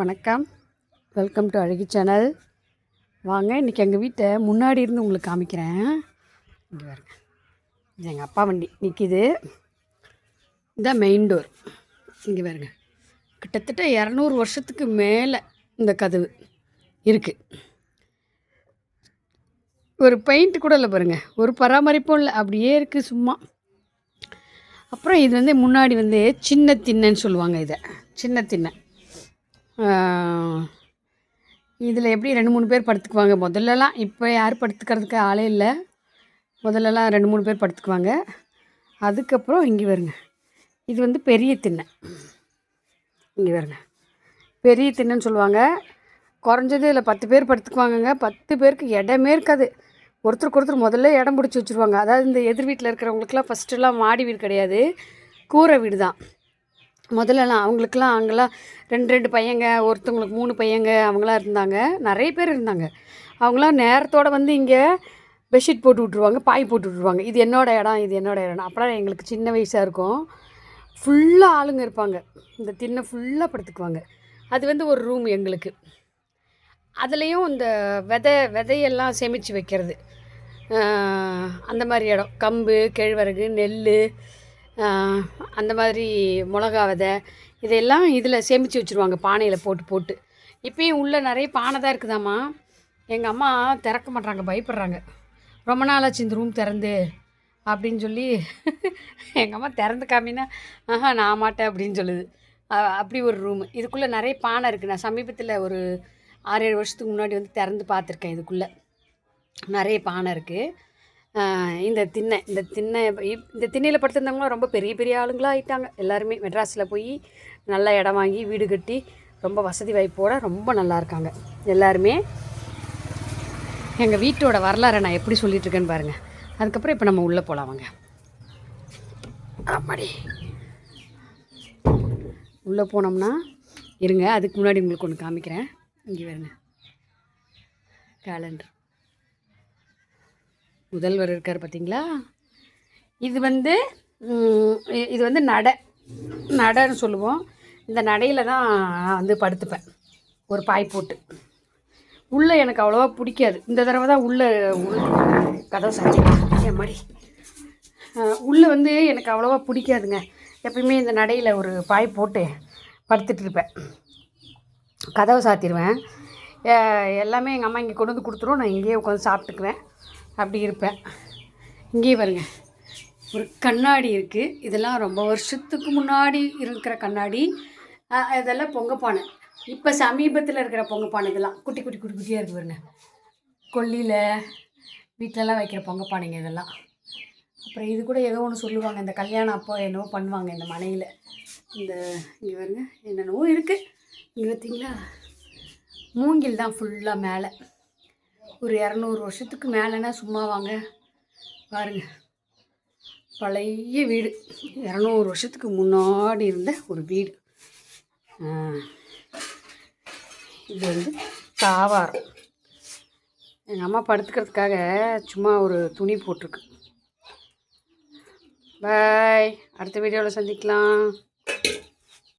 வணக்கம். Welcome to அழகி channel வாங்க இன்றைக்கி எங்கள் வீட்டை முன்னாடி இருந்து உங்களுக்கு காமிக்கிறேன். இங்கே வருங்க இது எங்கள் அப்பா வண்டி நிற்கிது இதான் மெயின் டோர் இங்கே வருங்க கிட்டத்தட்ட இரநூறு வருஷத்துக்கு மேலே இந்த கதவு இருக்குது ஒரு பெயிண்ட் கூட இல்லை பாருங்கள் ஒரு பராமரிப்பும் இல்லை. அப்படியே இருக்குது சும்மா. அப்புறம் இது வந்து முன்னாடி வந்து சின்ன திண்ணன்னு சொல்லுவாங்க இதை. சின்ன திண்ணை. இதில் எப்படி ரெண்டு மூணு பேர் படுத்துக்குவாங்க? முதல்லலாம் இப்போ யார் படுத்துக்கிறதுக்கு ஆளே இல்லை. முதல்லலாம் ரெண்டு மூணு பேர் படுத்துக்குவாங்க. அதுக்கப்புறம் இங்கே வருங்க. இது வந்து பெரிய திண்ணை. இங்கே வருங்க. பெரிய திண்ணைன்னு சொல்லுவாங்க. குறைஞ்சது இதில் பத்து பேர் படுத்துக்குவாங்கங்க. பத்து பேருக்கு இடமே இருக்காது. ஒருத்தருக்கு ஒருத்தர் முதல்ல இடம் பிடிச்சி வச்சுருவாங்க. அதாவது இந்த எதிர் வீட்டில் இருக்கிறவங்களுக்குலாம் ஃபஸ்ட்டுலாம் மாடி வீடு கிடையாது. கூரை வீடு தான் முதல்லலாம் அவங்களுக்குலாம் அவங்களாம் ரெண்டு ரெண்டு பையங்க ஒருத்தவங்களுக்கு மூணு பையங்க அவங்களாம் இருந்தாங்க. நிறைய பேர் இருந்தாங்க. அவங்களாம் நேரத்தோடு வந்து இங்கே பெட்ஷீட் போட்டு விட்ருவாங்க பாய் போட்டு விட்ருவாங்க இது என்னோடய இடம் இது என்னோடய இடம். அப்போலாம் எங்களுக்கு சின்ன வயசாக இருக்கும். ஃபுல்லாக ஆளுங்க இருப்பாங்க. இந்த திண்ணை ஃபுல்லாக படுத்துக்குவாங்க. அது வந்து ஒரு ரூம் எங்களுக்கு. அதுலேயும் இந்த விதை விதையெல்லாம் சேமித்து வைக்கிறது. அந்த மாதிரி இடம். கம்பு கேழ்வரகு நெல் அந்த மாதிரி மிளகா விதை இதெல்லாம் இதில் சேமித்து வச்சுருவாங்க பானையில் போட்டு போட்டு. இப்போயும் உள்ளே நிறைய பானை தான் இருக்குதாம்மா. எங்கள் அம்மா திறக்க மாட்றாங்க பயப்படுறாங்க. ரொம்ப நாளாச்சு இந்த ரூம் திறந்து அப்படின்னு சொல்லி எங்கள் அம்மா திறந்து காமினா ஆஹா நான் மாட்டேன் அப்படின்னு சொல்லுது. அப்படி ஒரு ரூமு இதுக்குள்ளே நிறைய பானை இருக்குது நான் சமீபத்தில் ஒரு ஆறு ஏழு வருஷத்துக்கு முன்னாடி வந்து திறந்து பார்த்துருக்கேன் இதுக்குள்ளே. நிறைய பானை இருக்குது இந்த திண்ணை இந்த திண்ணை இந்த திண்ணையில் படுத்திருந்தவங்களாம் ரொம்ப பெரிய பெரிய ஆளுங்களாக ஆகிட்டாங்க எல்லாருமே மெட்ராஸில் போய் நல்ல இடம் வாங்கி வீடு கட்டி ரொம்ப வசதி வாய்ப்போடு ரொம்ப நல்லா இருக்காங்க. எல்லாருமே எங்கள் வீட்டோட வரலாறை நான் எப்படி சொல்லிகிட்ருக்கேன்னு பாருங்கள் அதுக்கப்புறம் இப்போ நம்ம உள்ளே போகலாம் வாங்க. ஆமாடி. உள்ளே போனோம்னா இருங்க அதுக்கு முன்னாடி உங்களுக்கு ஒன்று காமிக்கிறேன். இங்கே வருங்க கேலண்டர் முதல்வர் இருக்கார் பார்த்தீங்களா? இது வந்து இது வந்து நடை நடைன்னு சொல்லுவோம். இந்த நடையில் தான் நான் வந்து படுத்துப்பேன். ஒரு பாய் போட்டு. உள்ளே எனக்கு அவ்வளோவா பிடிக்காது. இந்த தடவை தான் உள்ளே கதவை சாத்தி என் மாதிரி உள்ளே வந்து எனக்கு அவ்வளோவா பிடிக்காதுங்க. எப்பயுமே இந்த நடையில் ஒரு பாய் போட்டு படுத்துட்டு இருப்பேன். கதவை சாத்திடுவேன். எல்லாமே எங்கள் அம்மா இங்கே கொண்டு வந்து கொடுத்துரும். நான் இங்கேயே உட்காந்து சாப்பிட்டுக்குவேன். அப்படி இருப்பேன். இங்கேயே பாருங்க. ஒரு கண்ணாடி இருக்குது இதெல்லாம் ரொம்ப வருஷத்துக்கு முன்னாடி இருக்கிற கண்ணாடி. இதெல்லாம் பொங்கப்பானை. இப்போ சமீபத்தில் இருக்கிற பொங்கப்பானை இதெல்லாம். குட்டி குட்டி குட்டி குட்டியாக இருக்குது பாருங்க. கொல்லியில் வீட்டிலலாம் வைக்கிற பொங்கப்பானைங்க இதெல்லாம். அப்புறம் இது கூட ஏதோ ஒன்று சொல்லுவாங்க. இந்த கல்யாணம் அப்போ என்னவோ பண்ணுவாங்க இந்த மனையில். இந்த இங்கே பாருங்க. என்னென்னவோ இருக்குது இங்கே பார்த்தீங்களா மூங்கில் தான் ஃபுல்லாக மேலே. ஒரு இரநூறு வருஷத்துக்கு மேலேனா சும்மா வாங்க. பாருங்க. பழைய வீடு. இரநூறு வருஷத்துக்கு முன்னாடி இருந்த ஒரு வீடு. இது வந்து தாவாரம். எங்கள் அம்மா படுத்துக்கிறதுக்காக சும்மா ஒரு துணி போட்டிருக்கு. பாய். அடுத்த வீடியோவில் சந்திக்கலாம்.